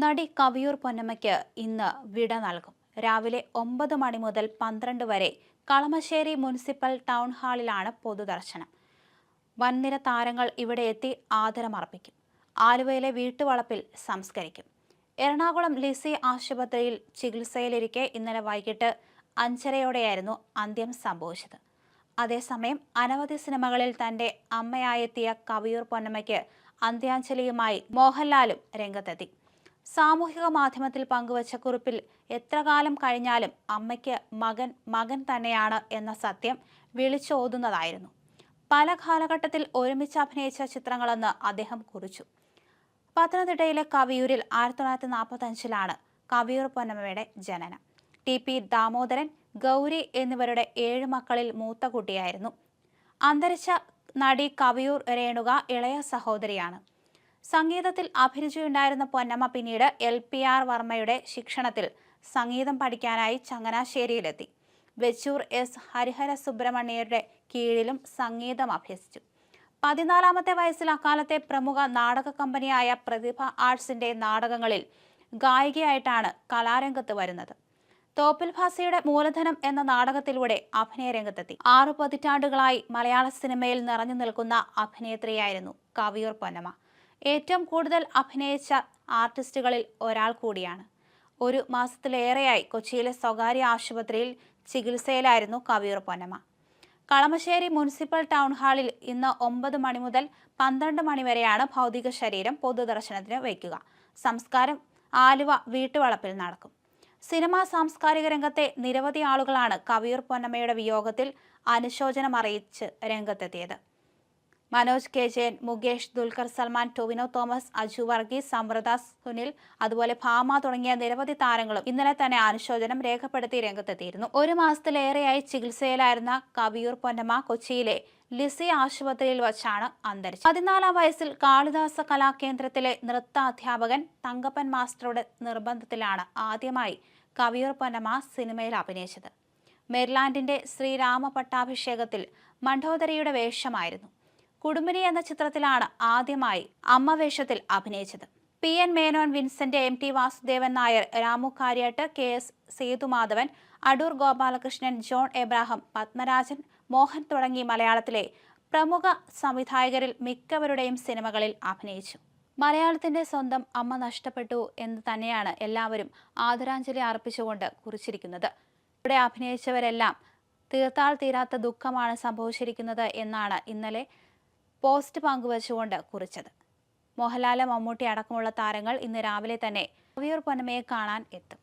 നടി കവിയൂർ പൊന്നമ്മയ്ക്ക് ഇന്ന് വിട നൽകും. രാവിലെ ഒമ്പത് മണി മുതൽ പന്ത്രണ്ട് വരെ കളമശ്ശേരി മുനിസിപ്പൽ ടൗൺ ഹാളിലാണ് പൊതുദർശനം. വൻനിര താരങ്ങൾ ഇവിടെ എത്തി ആദരമർപ്പിക്കും. ആലുവയിലെ വീട്ടുവളപ്പിൽ സംസ്കരിക്കും. എറണാകുളം ലിസി ആശുപത്രിയിൽ ചികിത്സയിലിരിക്കെ ഇന്നലെ വൈകിട്ട് അഞ്ചരയോടെയായിരുന്നു അന്ത്യം സംഭവിച്ചത്. അതേസമയം അനവധി സിനിമകളിൽ തന്റെ അമ്മയായെത്തിയ കവിയൂർ പൊന്നമ്മയ്ക്ക് അന്ത്യാഞ്ജലിയുമായി മോഹൻലാലും രംഗത്തെത്തി. സാമൂഹിക മാധ്യമത്തിൽ പങ്കുവച്ച കുറിപ്പിൽ എത്ര കാലം കഴിഞ്ഞാലും അമ്മയ്ക്ക് മകൻ മകൻ തന്നെയാണ് എന്ന സത്യം വിളിച്ചോതുന്നതായിരുന്നു. പല കാലഘട്ടത്തിൽ ഒരുമിച്ച് അഭിനയിച്ച ചിത്രങ്ങളെന്ന് അദ്ദേഹം കുറിച്ചു. പത്തനംതിട്ടയിലെ കവിയൂരിൽ ആയിരത്തി തൊള്ളായിരത്തി നാൽപ്പത്തി അഞ്ചിലാണ് കവിയൂർ പൊന്നമ്മയുടെ ജനനം. ടി. പി. ദാമോദരൻ ഗൗരി എന്നിവരുടെ ഏഴ് മക്കളിൽ മൂത്ത കുട്ടിയായിരുന്നു. അന്തരിച്ച നടി കവിയൂർ രേണുക ഇളയ സഹോദരിയാണ്. സംഗീതത്തിൽ അഭിരുചിയുണ്ടായിരുന്ന പൊന്നമ്മ പിന്നീട് എൽ പി ആർ വർമ്മയുടെ ശിക്ഷണത്തിൽ സംഗീതം പഠിക്കാനായി ചങ്ങനാശ്ശേരിയിലെത്തി. വെച്ചൂർ എസ്. ഹരിഹര സുബ്രഹ്മണ്യരുടെ കീഴിലും സംഗീതം അഭ്യസിച്ചു. പതിനാലാമത്തെ വയസ്സിൽ അക്കാലത്തെ പ്രമുഖ നാടക കമ്പനിയായ പ്രതിഭ ആർട്സിന്റെ നാടകങ്ങളിൽ ഗായികയായിട്ടാണ് കലാരംഗത്ത് വരുന്നത്. തോപ്പിൽ ഭാസയുടെ മൂലധനം എന്ന നാടകത്തിലൂടെ അഭിനയ രംഗത്തെത്തി. ആറു പതിറ്റാണ്ടുകളായി മലയാള സിനിമയിൽ നിറഞ്ഞു നിൽക്കുന്ന അഭിനേത്രിയായിരുന്നു കവിയൂർ പൊന്നമ്മ. ഏറ്റവും കൂടുതൽ അഭിനയിച്ച ആർട്ടിസ്റ്റുകളിൽ ഒരാൾ കൂടിയാണ്. ഒരു മാസത്തിലേറെയായി കൊച്ചിയിലെ സ്വകാര്യ ആശുപത്രിയിൽ ചികിത്സയിലായിരുന്നു കവിയൂർ പൊന്നമ്മ. കളമശ്ശേരി മുനിസിപ്പൽ ടൗൺ ഹാളിൽ ഇന്ന് ഒമ്പത് മണി മുതൽ പന്ത്രണ്ട് മണിവരെയാണ് ഭൗതിക ശരീരം പൊതുദർശനത്തിന് വയ്ക്കുക. സംസ്കാരം ആലുവ വീട്ടുവളപ്പിൽ നടക്കും. സിനിമാ സാംസ്കാരിക രംഗത്തെ നിരവധി ആളുകളാണ് കവിയൂർ പൊന്നമ്മയുടെ വിയോഗത്തിൽ അനുശോചനം അറിയിച്ച് രംഗത്തെത്തിയത്. മനോജ് കെ ജയൻ മുകേഷ് ദുൽഖർ സൽമാൻ ടൊവിനോ തോമസ് അജു വർഗീസ് സമൃത സുനിൽ അതുപോലെ ഭാമ തുടങ്ങിയ നിരവധി താരങ്ങളും ഇന്നലെ തന്നെ അനുശോചനം രേഖപ്പെടുത്തി രംഗത്തെത്തിയിരുന്നു. ഒരു മാസത്തിലേറെയായി ചികിത്സയിലായിരുന്ന കവിയൂർ പൊന്നമ്മ കൊച്ചിയിലെ ലിസി ആശുപത്രിയിൽ വച്ചാണ് അന്തരിച്ചത്. പതിനാലാം വയസ്സിൽ കാളിദാസ കലാകേന്ദ്രത്തിലെ നൃത്ത അധ്യാപകൻ തങ്കപ്പൻ മാസ്റ്ററുടെ നിർബന്ധത്തിലാണ് ആദ്യമായി കവിയൂർ പൊന്നമ്മ സിനിമയിൽ അഭിനയിച്ചത്. മെർലാൻഡിന്റെ ശ്രീരാമ പട്ടാഭിഷേകത്തിൽ മണ്ഡോദരിയുടെ വേഷമായിരുന്നു. കുടുംബിനി എന്ന ചിത്രത്തിലാണ് ആദ്യമായി അമ്മ വേഷത്തിൽ അഭിനയിച്ചത്. P. N. Menon Vincent M. T. Vasudevan Nair Ramu Kariat K. S. Sethumadhavan Adoor Gopalakrishnan John Abraham Padmarajan Mohan തുടങ്ങി മലയാളത്തിലെ പ്രമുഖ സംവിധായകരിൽ മിക്കവരുടെയും സിനിമകളിൽ അഭിനയിച്ചു. മലയാളത്തിന്റെ സ്വന്തം അമ്മ നഷ്ടപ്പെട്ടു എന്ന് തന്നെയാണ് എല്ലാവരും ആദരാഞ്ജലി അർപ്പിച്ചുകൊണ്ട് കുറിച്ചിരിക്കുന്നത്. ഇവിടെ അഭിനയിച്ചവരെല്ലാം തീർത്താൽ തീരാത്ത ദുഃഖമാണ് സംഭവിച്ചിരിക്കുന്നത് എന്നാണ് ഇന്നലെ പോസ്റ്റ് പങ്കുവച്ചുകൊണ്ട് കുറിച്ചത്. മോഹൻലാൽ മമ്മൂട്ടി അടക്കമുള്ള താരങ്ങൾ ഇന്ന് രാവിലെ തന്നെ കവിയൂർ പൊന്നമയെ കാണാൻ എത്തും.